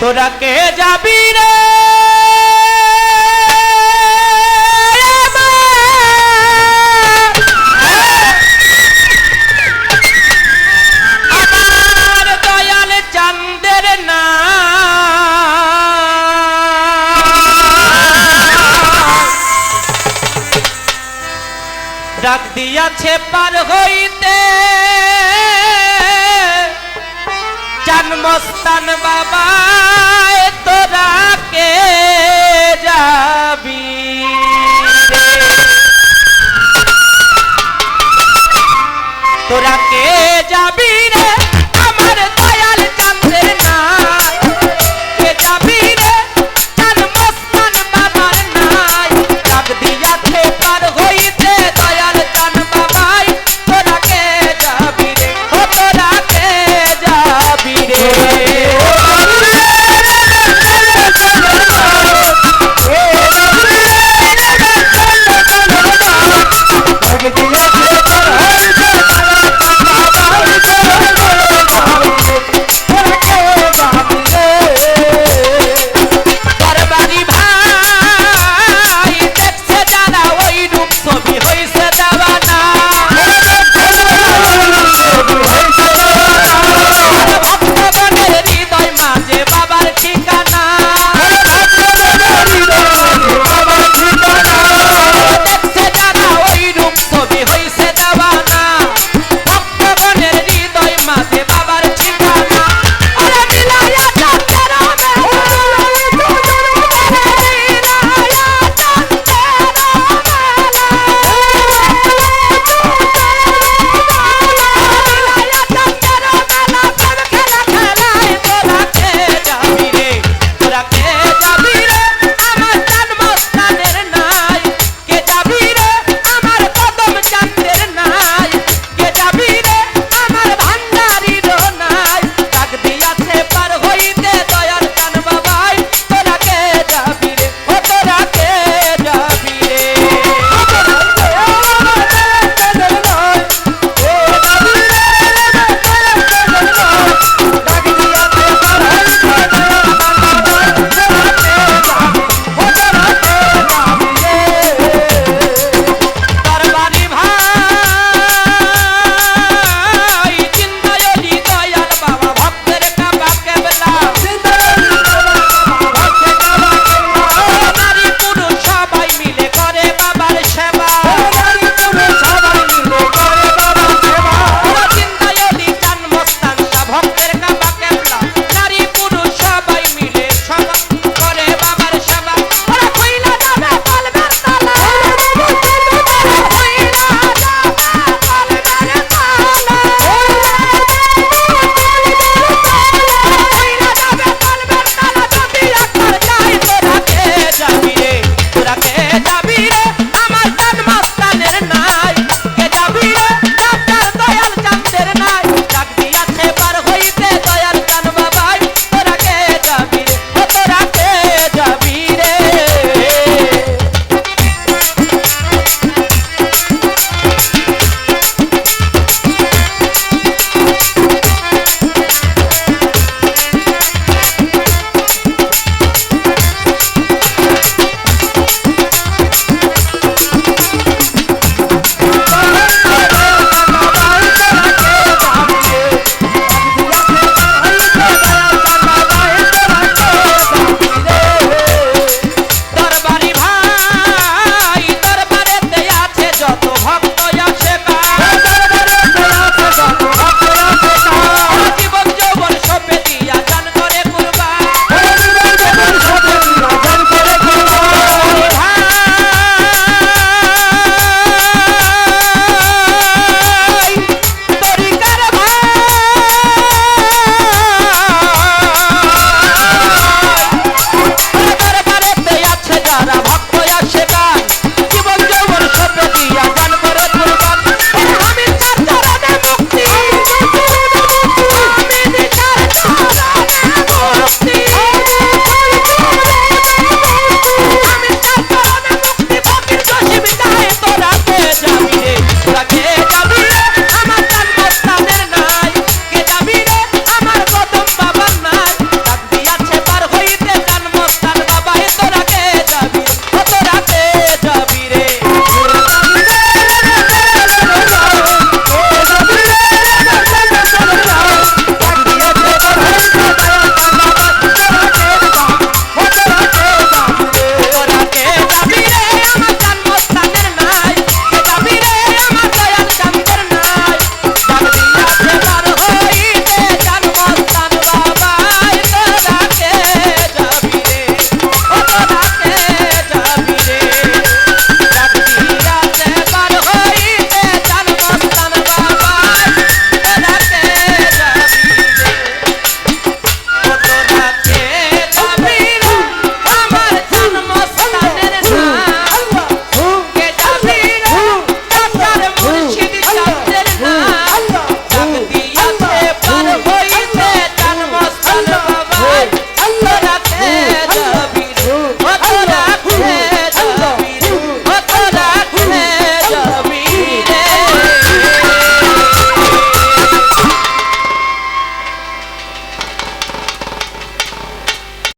তোরা কে যাবি রে? ডাক দিয়াছে পার হইতে। জন্মস্থান বাবা তোরা কে যাবি? তোরা কে যাবি রে I'll be